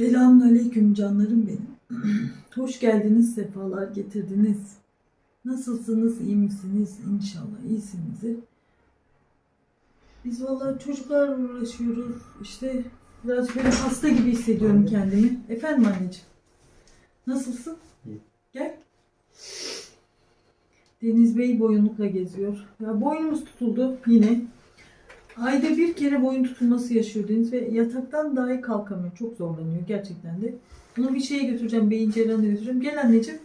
Selamünaleyküm canlarım benim. Hoş geldiniz, sefalar getirdiniz. Nasılsınız, iyi misiniz? İnşallah iyisinizdir. Biz vallahi çocuklarla uğraşıyoruz. İşte biraz böyle hasta gibi hissediyorum kendimi. Efendim anneciğim. Nasılsın? İyi. Gel. Deniz Bey boyunlukla geziyor. Ya boynumuz tutuldu yine. Ayda bir kere boyun tutulması yaşıyor Deniz ve yataktan dahi kalkamıyor. Çok zorlanıyor gerçekten de. Bunu bir şeye götüreceğim. Beyin cerrahına götüreceğim. Gel anneciğim.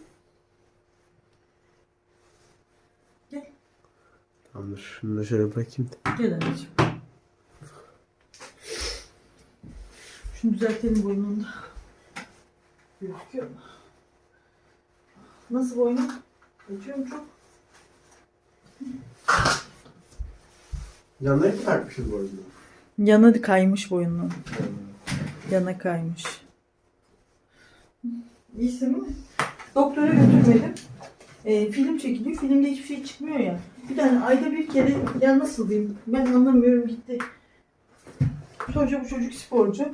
Tamamdır. Şunu da şöyle bırakayım da. Gel anneciğim. Şunu düzeltelim boynunu da. Gözüküyor mu? Nasıl boynun? Acıyor mu çok? Yanları tartmışız bu arada. Yana kaymış boynun. Yana kaymış. İyisin mi? Doktora götürmedim. Ee, film çekiliyor. Filmde hiçbir şey çıkmıyor ya. Bir tane ayda bir kere ya nasıl diyeyim ben anlamıyorum gitti. Çocuk bu çocuk sporcu.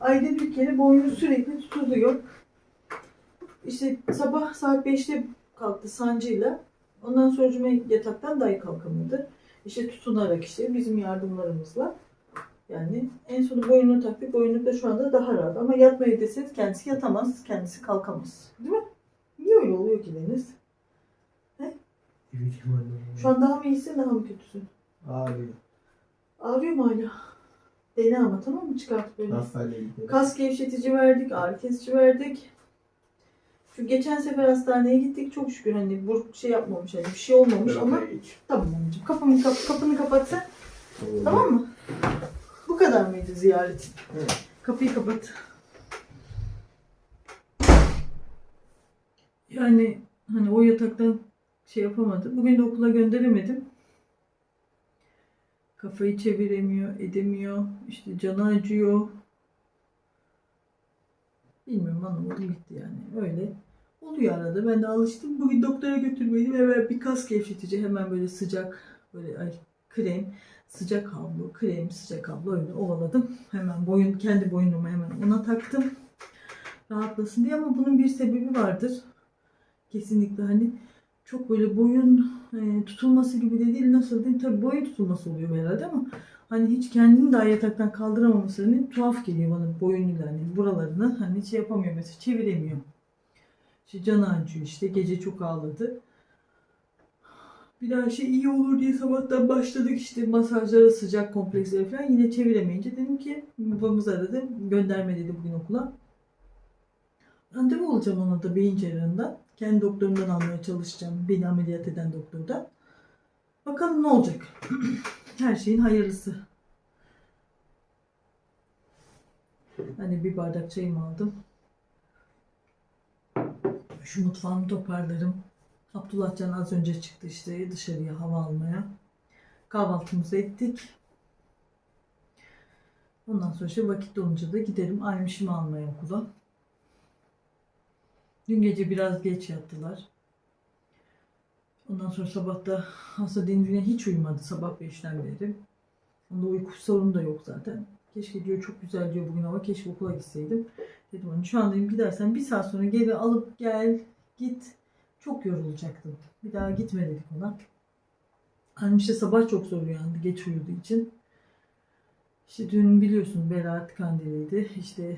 Ayda bir kere boynu sürekli tutuluyor. İşte sabah saat 5'te kalktı sancıyla. Ondan sonra yataktan dahi kalkamadı. İşte tutunarak işte bizim yardımlarımızla. Yani en sonu boynunu taktık. Boynluk da şu anda daha rahat. Ama yatmayı deseniz kendisi yatamaz. Kendisi kalkamaz. Değil mi? Niye öyle oluyor ki Deniz? Şu an daha mı iyisin daha mı kötüsün? Abi. Ağrıyor mu hala? Dene ama tamam mı? Çıkart böyle. Hastaneye. Kas gevşetici verdik, ağrı kesici verdik. Şu geçen sefer hastaneye gittik. Çok şükür hani buruk şey yapmamış. Hani bir şey olmamış ama tamam anneciğim. Kapımı, kap, kapını kapat sen. Tamam mı? Bu kadar mıydı ziyaretin? Evet. Kapıyı kapat. Yani hani o yataktan şey yapamadı. Bugün de okula gönderemedim. Kafayı çeviremiyor, edemiyor. İşte canı acıyor. Bilmiyorum anlamadım gitti yani. Öyle. Oluyor arada. Ben de alıştım. Bugün doktora götürmedim. Hemen bir kas gevşetici. Hemen böyle sıcak böyle ay, krem. Sıcak havlu, krem, sıcak havlu öyle ovaladım. Hemen boyun, kendi boynuma hemen ona taktım. Rahatlasın diye ama bunun bir sebebi vardır. Kesinlikle hani çok böyle boyun e, tutulması gibi de değil nasıl diyeyim tabii boyun tutulması oluyor herhalde ama hani hiç kendini daha yataktan kaldıramaması hani tuhaf geliyor bana boyunuyla hani buralarını hani şey yapamıyor mesela çeviremiyor. İşte canı acıyor işte gece çok ağladı. Bir daha şey iyi olur diye sabahtan başladık işte masajlara sıcak kompleksleri falan yine çeviremeyince dedim ki babamız aradı gönderme dedi bugün okula. Randevu olacağım ona da beyin cerrahından. Kendi doktorumdan almaya çalışacağım. Beni ameliyat eden doktordan. Bakalım ne olacak. Her şeyin hayırlısı. Hani bir bardak çayımı aldım. Şu mutfağımı toparlarım. Abdullah Can az önce çıktı işte dışarıya hava almaya. Kahvaltımızı ettik. Ondan sonra işte vakit dolunca da giderim Aymış'ımı almaya okula. Dün gece biraz geç yattılar. Ondan sonra sabah da hasta Deniz'ine hiç uyumadı sabah 5'ten beri. Onda uyku sorunu da yok zaten. Keşke diyor çok güzel diyor bugün hava keşke okula gitseydim. Dedim hani şu an dedim gidersen bir saat sonra geri alıp gel git. Çok yorulacaktım. Bir daha gitme dedik ona. Annem işte sabah çok zor uyandı geç uyuduğu için. İşte dün biliyorsun Berat kandiliydi. İşte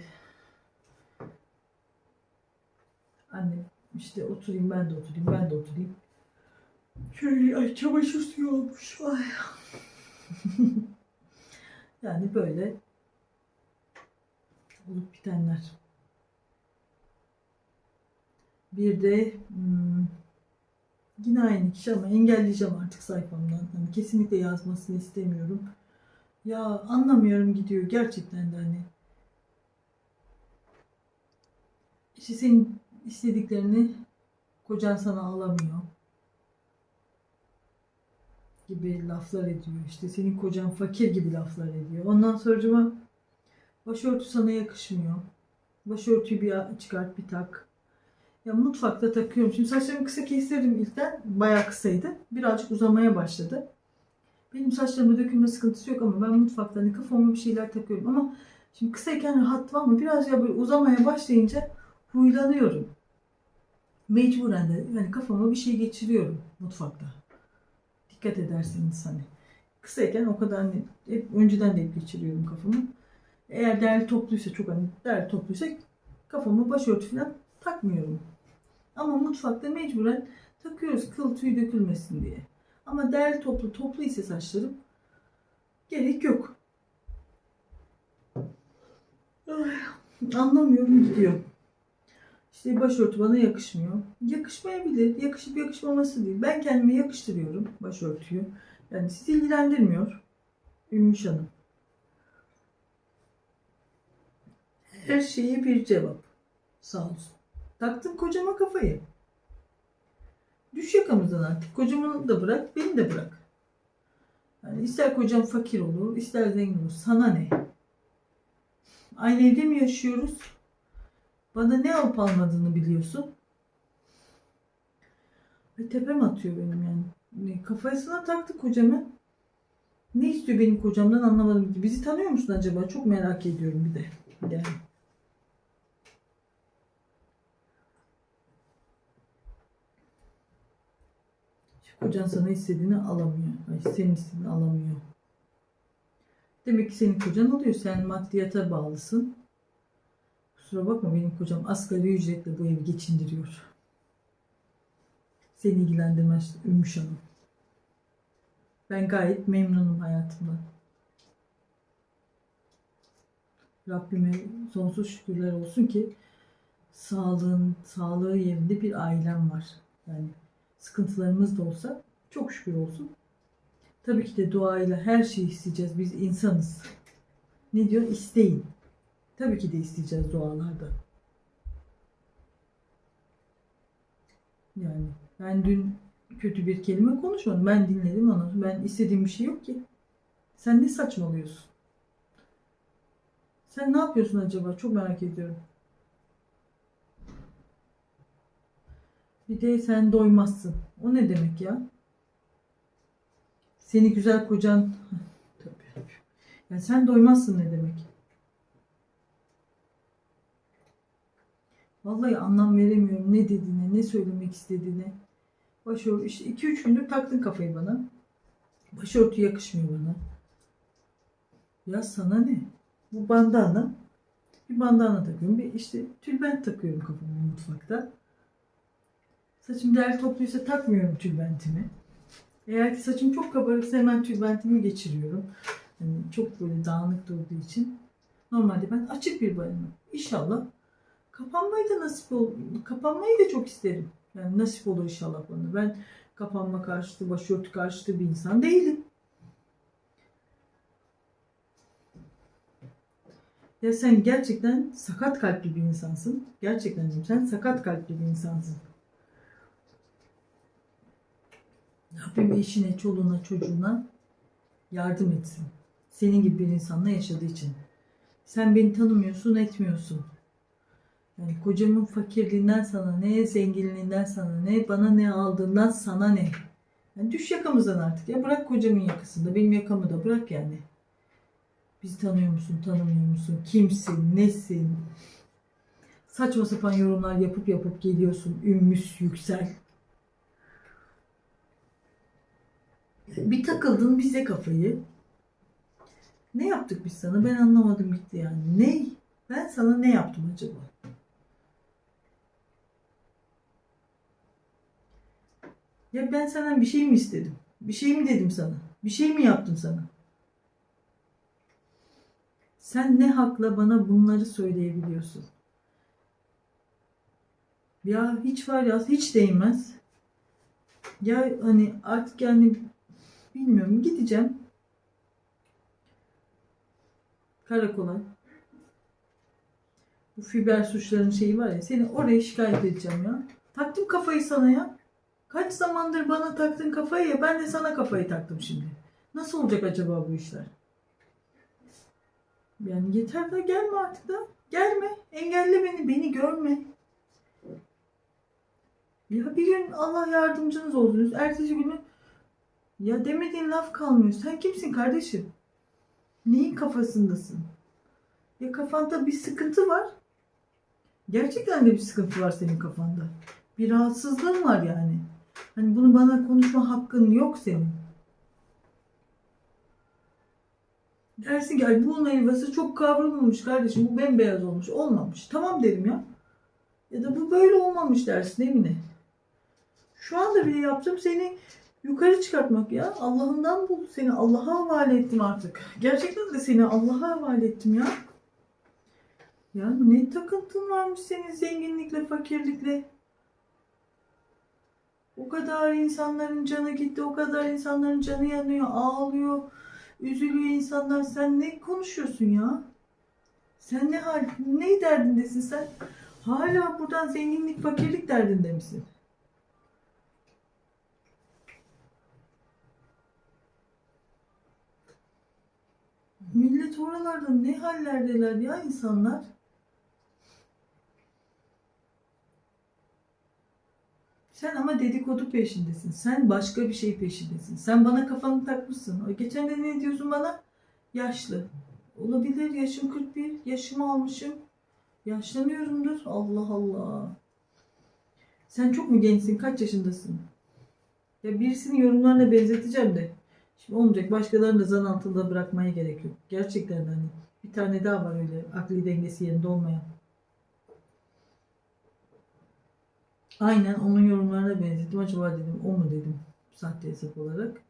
anne işte oturayım ben de oturayım ben de oturayım. Şöyle ay çamaşır suyu olmuş. Ay. yani böyle olup bitenler. Bir de hmm, yine aynı kişi ama engelleyeceğim artık sayfamdan. Hani kesinlikle yazmasını istemiyorum. Ya anlamıyorum gidiyor gerçekten de hani. İşte senin istediklerini kocan sana alamıyor gibi laflar ediyor. İşte senin kocan fakir gibi laflar ediyor. Ondan sonra başörtü sana yakışmıyor. Başörtüyü bir çıkart bir tak. Ya mutfakta takıyorum. Şimdi saçlarımı kısa kestirdim ilkten. Bayağı kısaydı. Birazcık uzamaya başladı. Benim saçlarımda dökülme sıkıntısı yok ama ben mutfakta hani kafama bir şeyler takıyorum. Ama Şimdi kısayken rahat var ama biraz ya böyle uzamaya başlayınca huylanıyorum. Mecburen de yani kafama bir şey geçiriyorum mutfakta. Dikkat ederseniz hani. Kısayken o kadar hani hep önceden de geçiriyorum kafamı. Eğer değerli topluysa çok hani değerli topluysa kafamı başörtü falan takmıyorum. Ama mutfakta mecburen takıyoruz kıl tüy dökülmesin diye. Ama değerli toplu toplu ise saçlarım gerek yok. Ay, anlamıyorum gidiyor. İşte başörtü bana yakışmıyor. Yakışmayabilir. Yakışıp yakışmaması değil. Ben kendime yakıştırıyorum başörtüyü. Yani sizi ilgilendirmiyor. Ümmüş Hanım. Her şeye bir cevap. Sağ olsun. Taktım kocama kafayı. Düş yakamızdan artık. Kocamı da bırak, beni de bırak. Yani ister kocam fakir olur, ister zengin olur. Sana ne? Aynı evde mi yaşıyoruz? Bana ne alıp almadığını biliyorsun. Ve tepem atıyor benim yani. Ne, Kafasına taktı kocamı. Ne istiyor benim kocamdan anlamadım. Bizi tanıyor musun acaba? Çok merak ediyorum bir de. Şu Kocan sana istediğini alamıyor. Ay, senin istediğini alamıyor. Demek ki senin kocan alıyor. Sen maddiyata bağlısın. Kusura bakma benim kocam asgari ücretle bu evi geçindiriyor. Seni ilgilendirmez Ümmüş Hanım. Ben gayet memnunum hayatımdan. Rabbime sonsuz şükürler olsun ki sağlığın, sağlığı yerinde bir ailem var. Yani sıkıntılarımız da olsa çok şükür olsun. Tabii ki de duayla her şeyi isteyeceğiz. Biz insanız. Ne diyor? İsteyin. Tabii ki de isteyeceğiz dualarda. Yani ben dün kötü bir kelime konuşmadım. Ben dinledim onu. Ben istediğim bir şey yok ki. Sen ne saçmalıyorsun? Sen ne yapıyorsun acaba? Çok merak ediyorum. Bir de sen doymazsın. O ne demek ya? Seni güzel kocan... Tabii. Yani sen doymazsın ne demek? Vallahi anlam veremiyorum ne dediğine, ne söylemek istediğine. Başörtü, işte 2-3 gündür taktın kafayı bana. Başörtü yakışmıyor bana. Ya sana ne? Bu bandana. Bir bandana takıyorum. Bir işte tülbent takıyorum kafama mutfakta. Saçım değerli topluysa takmıyorum tülbentimi. Eğer ki saçım çok kabarıksa hemen tülbentimi geçiriyorum. Yani çok böyle dağınık durduğu için. Normalde ben açık bir bayanım. İnşallah kapanmayı da nasip ol kapanmayı da çok isterim. Yani nasip olur inşallah bana. Ben kapanma karşıtı, başörtü karşıtı bir insan değilim. Ya sen gerçekten sakat kalpli bir insansın. Gerçekten diyorum, sen sakat kalpli bir insansın. Rabbim eşine, çoluğuna, çocuğuna yardım etsin. Senin gibi bir insanla yaşadığı için. Sen beni tanımıyorsun, etmiyorsun. Yani kocamın fakirliğinden sana ne, zenginliğinden sana ne, bana ne aldığından sana ne. Yani düş yakamızdan artık ya. Bırak kocamın yakasında, benim yakamı da bırak yani. Bizi tanıyor musun, tanımıyor musun? Kimsin, nesin? Saçma sapan yorumlar yapıp yapıp geliyorsun. Ümmüs, yüksel. Bir takıldın bize kafayı. Ne yaptık biz sana? Ben anlamadım gitti yani. Ne? Ben sana ne yaptım acaba? Ya ben senden bir şey mi istedim? Bir şey mi dedim sana? Bir şey mi yaptım sana? Sen ne hakla bana bunları söyleyebiliyorsun? Ya hiç var ya hiç değmez. Ya hani artık yani bilmiyorum gideceğim. Karakola. Bu fiber suçların şeyi var ya seni oraya şikayet edeceğim ya. Taktım kafayı sana ya. Kaç zamandır bana taktın kafayı ya ben de sana kafayı taktım şimdi. Nasıl olacak acaba bu işler? Yani yeter de gelme artık da. Gelme. Engelle beni. Beni görme. Ya bir gün Allah yardımcınız olsun. Ertesi günü ya demediğin laf kalmıyor. Sen kimsin kardeşim? Neyin kafasındasın? Ya kafanda bir sıkıntı var. Gerçekten de bir sıkıntı var senin kafanda. Bir rahatsızlığın var yani. Hani bunu bana konuşma hakkın yok senin. Dersin ki ay bunun helvası çok kavrulmamış kardeşim. Bu bembeyaz olmuş. Olmamış. Tamam derim ya. Ya da bu böyle olmamış dersin Emine. Şu anda bile yaptım seni yukarı çıkartmak ya. Allah'ından bul. Seni Allah'a havale ettim artık. Gerçekten de seni Allah'a havale ettim ya. Ya ne takıntın varmış senin zenginlikle, fakirlikle. O kadar insanların canı gitti, o kadar insanların canı yanıyor, ağlıyor, üzülüyor insanlar. Sen ne konuşuyorsun ya? Sen ne hal, ne derdindesin sen? Hala buradan zenginlik, fakirlik derdinde misin? Millet oralarda ne hallerdeler ya insanlar? Sen ama dedikodu peşindesin. Sen başka bir şey peşindesin. Sen bana kafanı takmışsın. O Geçen de ne diyorsun bana? Yaşlı. Olabilir. Yaşım 41. Yaşımı almışım. Yaşlanıyorumdur. Allah Allah. Sen çok mu gençsin? Kaç yaşındasın? Ya birisini yorumlarına benzeteceğim de. Şimdi olmayacak. Başkalarını da zan altında bırakmaya gerek yok. Gerçekten hani bir tane daha var öyle akli dengesi yerinde olmayan. Aynen onun yorumlarına benzettim. Acaba dedim o mu dedim sahte hesap olarak.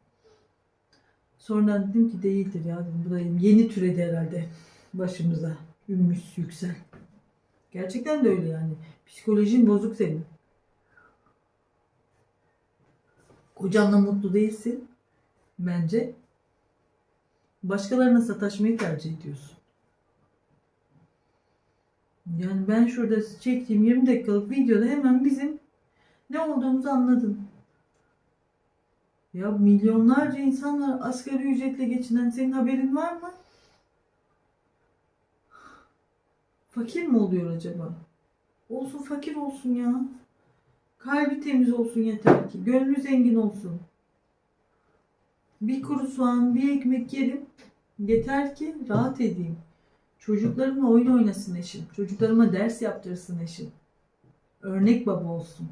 Sonradan dedim ki değildir ya dedim. Bu da yeni türedi herhalde başımıza. Ümmüs yüksel. Gerçekten de öyle yani. Psikolojin bozuk senin. Kocanla mutlu değilsin. Bence. Başkalarına sataşmayı tercih ediyorsun. Yani ben şurada çektiğim 20 dakikalık videoda hemen bizim ne olduğumuzu anladın. Ya milyonlarca insan var asgari ücretle geçinen senin haberin var mı? Fakir mi oluyor acaba? Olsun fakir olsun ya. Kalbi temiz olsun yeter ki. Gönlü zengin olsun. Bir kuru soğan, bir ekmek yerim. Yeter ki rahat edeyim. Çocuklarımla oyun oynasın eşim. Çocuklarıma ders yaptırsın eşim. Örnek baba olsun.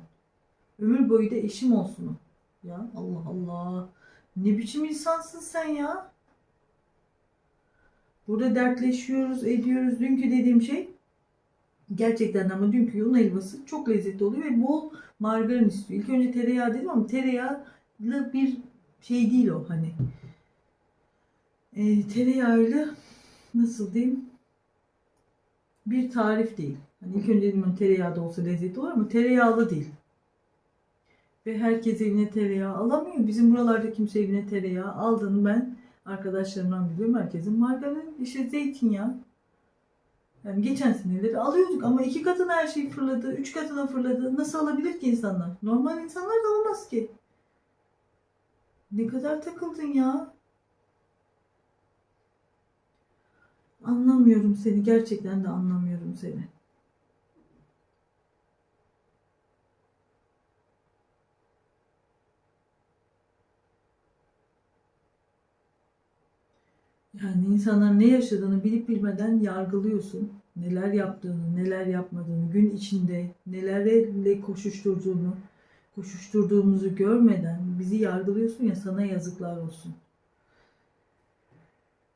Ömür boyu da eşim olsun. Ya Allah Allah. Ne biçim insansın sen ya? Burada dertleşiyoruz, ediyoruz. Dünkü dediğim şey gerçekten ama dünkü yolun helvası çok lezzetli oluyor ve bol margarin istiyor. İlk önce tereyağı dedim ama tereyağlı bir şey değil o hani. E, tereyağıyla nasıl diyeyim? Bir tarif değil. Hani ilk önce dedim hani tereyağı da olsa lezzetli olur ama tereyağlı değil. Ve herkes evine tereyağı alamıyor. Bizim buralarda kimse evine tereyağı aldığını ben arkadaşlarımdan biliyorum. Herkesin margarin, işte zeytinyağı. Yani geçen seneleri alıyorduk ama iki katına her şey fırladı, üç katına fırladı. Nasıl alabilir ki insanlar? Normal insanlar da alamaz ki. Ne kadar takıldın ya? Anlamıyorum seni. Gerçekten de anlamıyorum seni. Yani insanlar ne yaşadığını bilip bilmeden yargılıyorsun. Neler yaptığını, neler yapmadığını, gün içinde nelerle koşuşturduğunu, koşuşturduğumuzu görmeden bizi yargılıyorsun ya sana yazıklar olsun.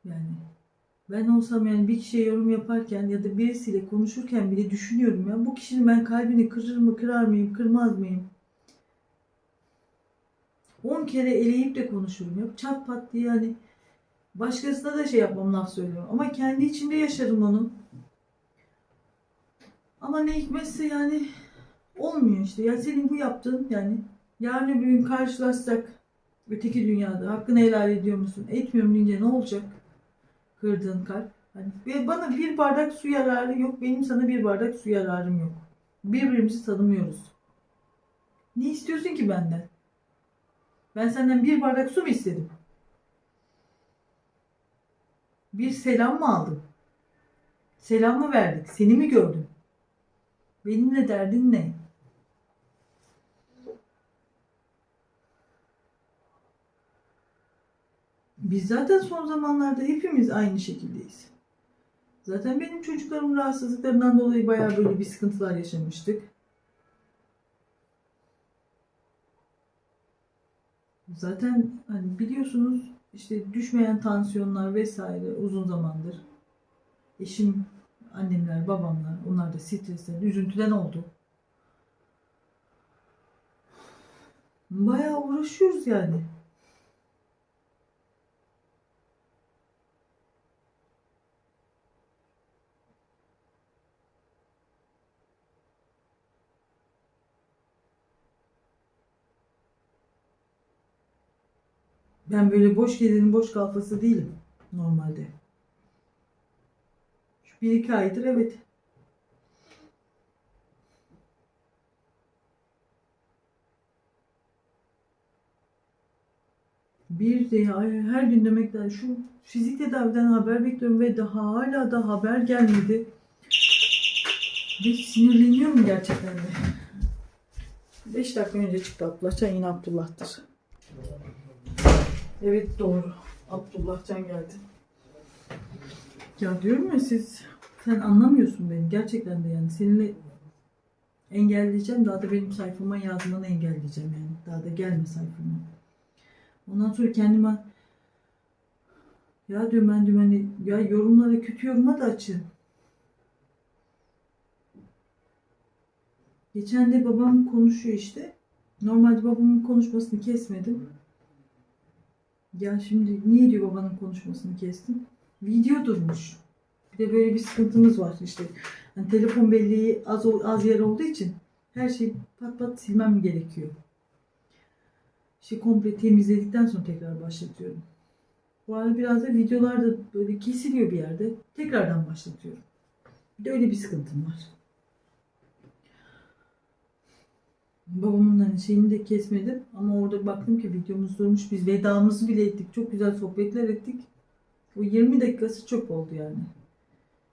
Yani ben olsam yani bir kişiye yorum yaparken ya da birisiyle konuşurken bile düşünüyorum ya bu kişinin ben kalbini kırır mı kırar mıyım kırmaz mıyım? 10 kere eleyip de konuşurum ya çat pat diye yani başkasına da şey yapmam laf söylüyorum ama kendi içimde yaşarım onu. Ama ne hikmetse yani olmuyor işte ya senin bu yaptığın yani yarın bir gün karşılaşsak öteki dünyada hakkını helal ediyor musun etmiyorum deyince ne olacak? Kırdığın kalp. Hani bana bir bardak su yararı yok. Benim sana bir bardak su yararım yok. Birbirimizi tanımıyoruz. Ne istiyorsun ki benden? Ben senden bir bardak su mu istedim? Bir selam mı aldım? Selam mı verdik? Seni mi gördüm? Benimle derdin ne? Biz zaten son zamanlarda hepimiz aynı şekildeyiz. Zaten benim çocuklarım rahatsızlıklarından dolayı bayağı böyle bir sıkıntılar yaşamıştık. Zaten hani biliyorsunuz işte düşmeyen tansiyonlar vesaire uzun zamandır. Eşim, annemler, babamlar onlar da stresten, üzüntüden oldu. Bayağı uğraşıyoruz yani. Ben böyle boş gelenin boş kalfası değilim normalde. Şu bir iki aydır evet. Bir de her gün demekten şu fizik tedaviden haber bekliyorum ve daha hala da haber gelmedi. Ve sinirleniyorum gerçekten de. 5 dakika önce çıktı Abdullahcan yine Abdullah'tır. Evet doğru. Abdullahcan geldi. Ya diyorum ya siz sen anlamıyorsun beni gerçekten de yani seninle engelleyeceğim daha da benim sayfama yazmanı engelleyeceğim yani daha da gelme sayfama. Ondan sonra kendime ya diyorum ben diyorum hani ya yorumlara kötü yoruma da açın. Geçen de babam konuşuyor işte. Normalde babamın konuşmasını kesmedim. Ya şimdi niye diyor babanın konuşmasını kestim? Video durmuş. Bir de böyle bir sıkıntımız var işte. Hani telefon belleği az az yer olduğu için her şeyi pat pat silmem gerekiyor. İşte komple temizledikten sonra tekrar başlatıyorum. Bu arada biraz da videolar da böyle kesiliyor bir yerde. Tekrardan başlatıyorum. Bir de öyle bir sıkıntım var. Babamın hani şeyini de kesmedim ama orada baktım ki videomuz durmuş. Biz vedamızı bile ettik. Çok güzel sohbetler ettik. O 20 dakikası çok oldu yani.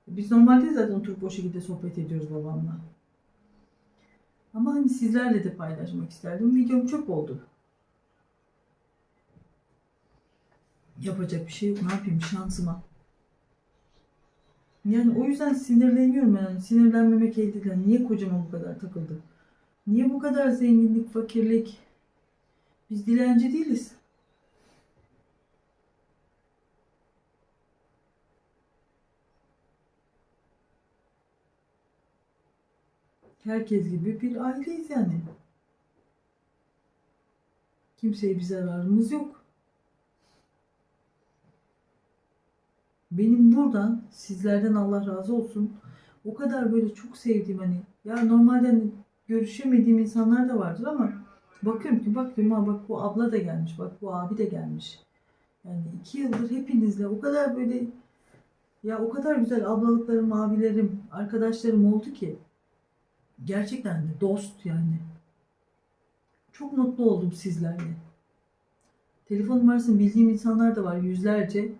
Biz normalde zaten oturup o şekilde sohbet ediyoruz babamla. Ama hani sizlerle de paylaşmak isterdim. Videom çok oldu. Yapacak bir şey yok. Ne yapayım şansıma. Yani o yüzden sinirleniyorum yani. Sinirlenmemek elde değil. Niye kocama bu kadar takıldı? Niye bu kadar zenginlik, fakirlik? Biz dilenci değiliz. Herkes gibi bir aileyiz yani. Kimseye bir zararımız yok. Benim buradan sizlerden Allah razı olsun. O kadar böyle çok sevdiğim hani ya normalde hani görüşemediğim insanlar da vardır ama bakıyorum ki bak diyorum, "Aa, bak bu abla da gelmiş bak bu abi de gelmiş. Yani iki yıldır hepinizle o kadar böyle ya o kadar güzel ablalıklarım, abilerim, arkadaşlarım oldu ki gerçekten de dost yani. Çok mutlu oldum sizlerle. Telefon numarasını bildiğim insanlar da var yüzlerce.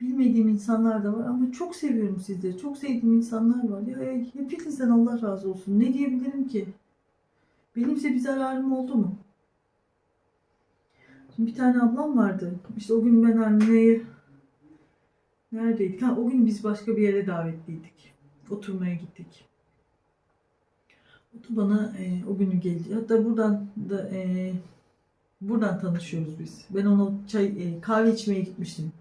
Bilmediğim insanlar da var ama çok seviyorum sizleri. Çok sevdiğim insanlar var. Ya, hepinizden Allah razı olsun. Ne diyebilirim ki? Benimse bir zararım oldu mu? Şimdi bir tane ablam vardı. İşte o gün ben anneye neredeydik? Ha, o gün biz başka bir yere davetliydik. Oturmaya gittik. O da bana e, o günü geldi. Hatta buradan da e, buradan tanışıyoruz biz. Ben ona çay e, kahve içmeye gitmiştim.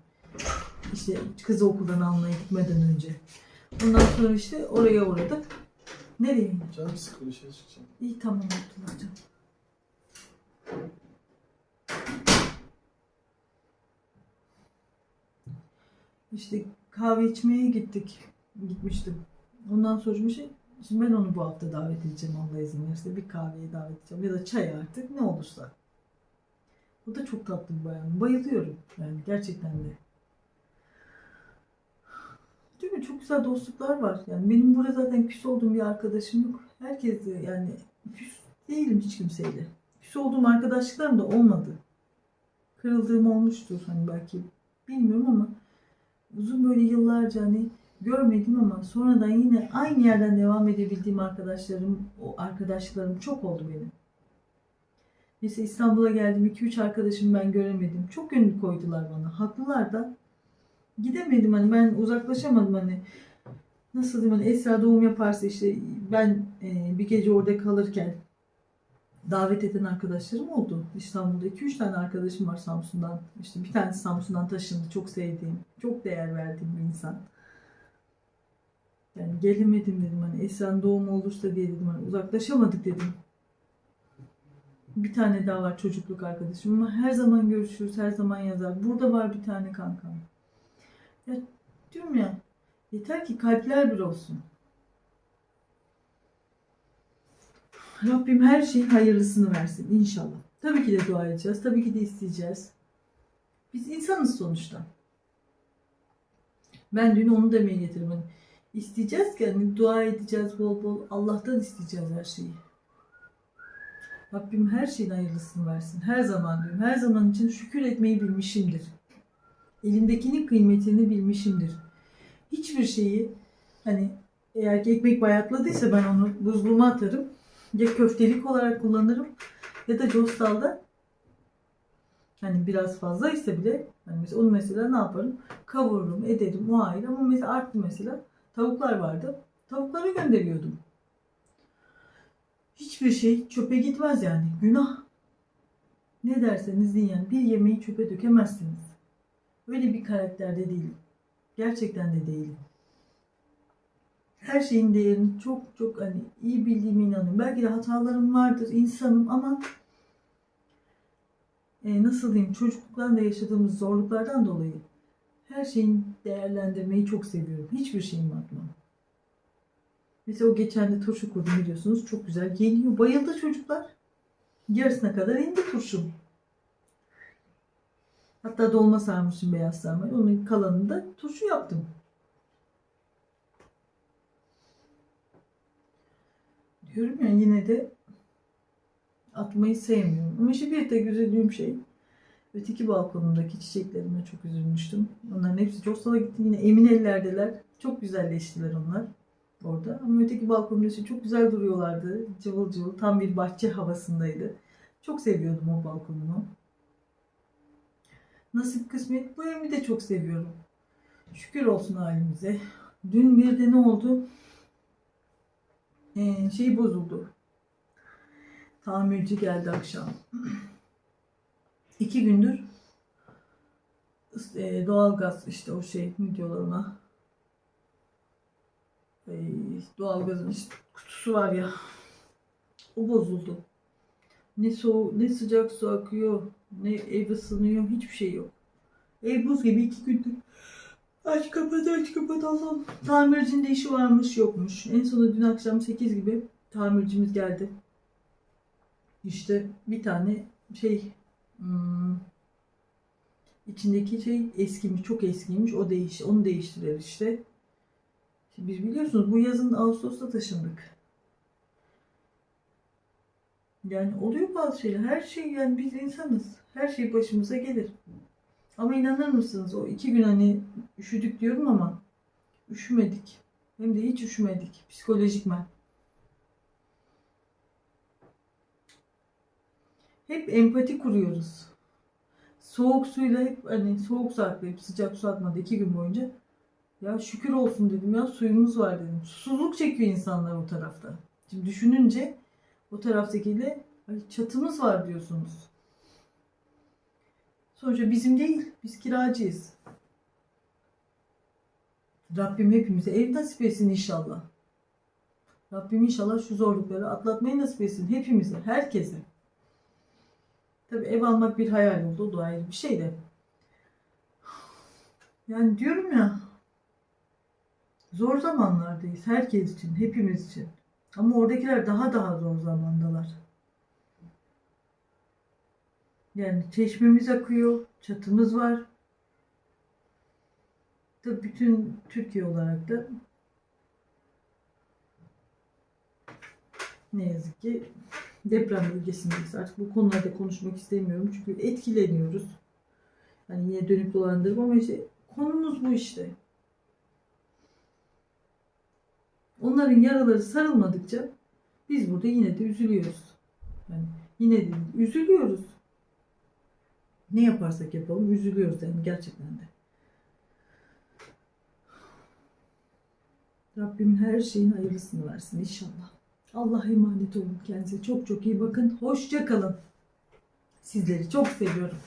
İşte kızı okuldan almaya gitmeden önce. Ondan sonra işte oraya uğradık. Nereye? Canım sıkı dışarı çıkacağım. İyi tamam Abdullah'cığım. İşte kahve içmeye gittik. Gitmiştim. Ondan sonra bir şey. Şimdi ben onu bu hafta davet edeceğim Allah izin verirse. Bir kahveye davet edeceğim. Ya da çay artık ne olursa. O da çok tatlı bir bayan. Bayılıyorum. Yani gerçekten de. Değil mi? Çok güzel dostluklar var. Yani benim burada zaten küs olduğum bir arkadaşım yok. Herkes yani küs değilim hiç kimseyle. Küs olduğum arkadaşlıklarım da olmadı. Kırıldığım olmuştur hani belki bilmiyorum ama uzun böyle yıllarca hani görmedim ama sonradan yine aynı yerden devam edebildiğim arkadaşlarım, o arkadaşlıklarım çok oldu benim. Mesela İstanbul'a geldim 2-3 arkadaşımı ben göremedim. Çok gönül koydular bana. Haklılar da. Gidemedim hani ben uzaklaşamadım hani. nasıl diyeyim hani Esra doğum yaparsa işte ben e, bir gece orada kalırken davet eden arkadaşlarım oldu. İstanbul'da 2-3 tane arkadaşım var Samsun'dan. İşte bir tanesi Samsun'dan taşındı. Çok sevdiğim, çok değer verdiğim bir insan. Yani gelemedim dedim hani Esra'nın doğumu olursa diye dedim hani uzaklaşamadık dedim. Bir tane daha var çocukluk arkadaşım ama her zaman görüşürüz, her zaman yazar. Burada var bir tane kankam. Ya diyorum ya yeter ki kalpler bir olsun. Rabbim her şeyin hayırlısını versin inşallah. Tabii ki de dua edeceğiz. Tabii ki de isteyeceğiz. Biz insanız sonuçta. Ben dün onu demeye getirdim. Hani isteyeceğiz ki hani dua edeceğiz bol bol. Allah'tan isteyeceğiz her şeyi. Rabbim her şeyin hayırlısını versin. Her zaman diyorum. Her zaman için şükür etmeyi bilmişimdir. Elimdekinin kıymetini bilmişimdir. Hiçbir şeyi hani eğer ki ekmek bayatladıysa ben onu buzluğuma atarım. Ya köftelik olarak kullanırım ya da costalda hani biraz fazla ise bile hani mesela onu mesela ne yaparım? Kavururum, ederim o ayrı ama mesela arttı mesela tavuklar vardı. Tavuklara gönderiyordum. Hiçbir şey çöpe gitmez yani. Günah. Ne derseniz deyin yani bir yemeği çöpe dökemezsiniz. Öyle bir karakterde değilim. Gerçekten de değilim. Her şeyin değerini çok çok hani iyi bildiğime inanıyorum. Belki de hatalarım vardır, insanım ama e, nasıl diyeyim çocukluklarında yaşadığımız zorluklardan dolayı her şeyin değerlendirmeyi çok seviyorum. Hiçbir şeyimi atmam. Mesela o geçen de turşu kurdum biliyorsunuz. Çok güzel geliyor. Bayıldı çocuklar. Yarısına kadar indi turşum. Hatta dolma sarmışım beyaz sarmayı. Onun kalanını da turşu yaptım. Diyorum ya yine de atmayı sevmiyorum. Ama işte bir tek üzüldüğüm şey öteki balkonumdaki çiçeklerime çok üzülmüştüm. Onların hepsi çok sola gitti. Yine emin ellerdeler. Çok güzelleştiler onlar orada. Ama öteki balkonumda işte çok güzel duruyorlardı. Cıvıl cıvıl. Tam bir bahçe havasındaydı. Çok seviyordum o balkonumu. Nasip kısmet. Bu evimi de çok seviyorum. Şükür olsun halimize. Dün bir de ne oldu? Ee, şey bozuldu. Tamirci geldi akşam. İki gündür e, doğalgaz işte o şey ne diyorlar ona e, doğalgazın işte kutusu var ya o bozuldu. Ne soğuk ne sıcak su akıyor ne ev ısınıyor hiçbir şey yok. Ev buz gibi iki gündür. Aç kapat aç kapat Allah'ım. Tamircinin de işi varmış yokmuş. En sonunda dün akşam 8 gibi tamircimiz geldi. İşte bir tane şey hmm, içindeki şey eskimiş çok eskiymiş o değiş onu değiştirer işte. Şimdi biz biliyorsunuz bu yazın Ağustos'ta taşındık. Yani oluyor bazı şeyler. Her şey yani biz insanız. Her şey başımıza gelir. Ama inanır mısınız o iki gün hani üşüdük diyorum ama üşümedik. Hem de hiç üşümedik. Psikolojikmen. Hep empati kuruyoruz. Soğuk suyla hep hani soğuk saklayıp sıcak su atmadı iki gün boyunca. Ya şükür olsun dedim ya suyumuz var dedim. Susuzluk çekiyor insanlar o tarafta. Şimdi düşününce o taraftakiyle "Ay, çatımız var diyorsunuz. Sonuçta bizim değil. Biz kiracıyız. Rabbim hepimize ev nasip etsin inşallah. Rabbim inşallah şu zorlukları atlatmayı nasip etsin. Hepimize, herkese. Tabi ev almak bir hayal oldu. O da ayrı bir şey de. Yani diyorum ya zor zamanlardayız. Herkes için, hepimiz için. Ama oradakiler daha daha zor zamandalar. Yani çeşmemiz akıyor, çatımız var. Tabii bütün Türkiye olarak da ne yazık ki deprem bölgesindeyiz. Artık bu konularda konuşmak istemiyorum çünkü etkileniyoruz. Hani yine dönüp dolandırıp ama işte konumuz bu işte. Onların yaraları sarılmadıkça biz burada yine de üzülüyoruz. Yani yine de üzülüyoruz. Ne yaparsak yapalım üzülüyoruz yani gerçekten de. Rabbimin her şeyin hayırlısını versin inşallah. Allah'a emanet olun kendinize. Çok çok iyi bakın. Hoşça kalın. Sizleri çok seviyorum.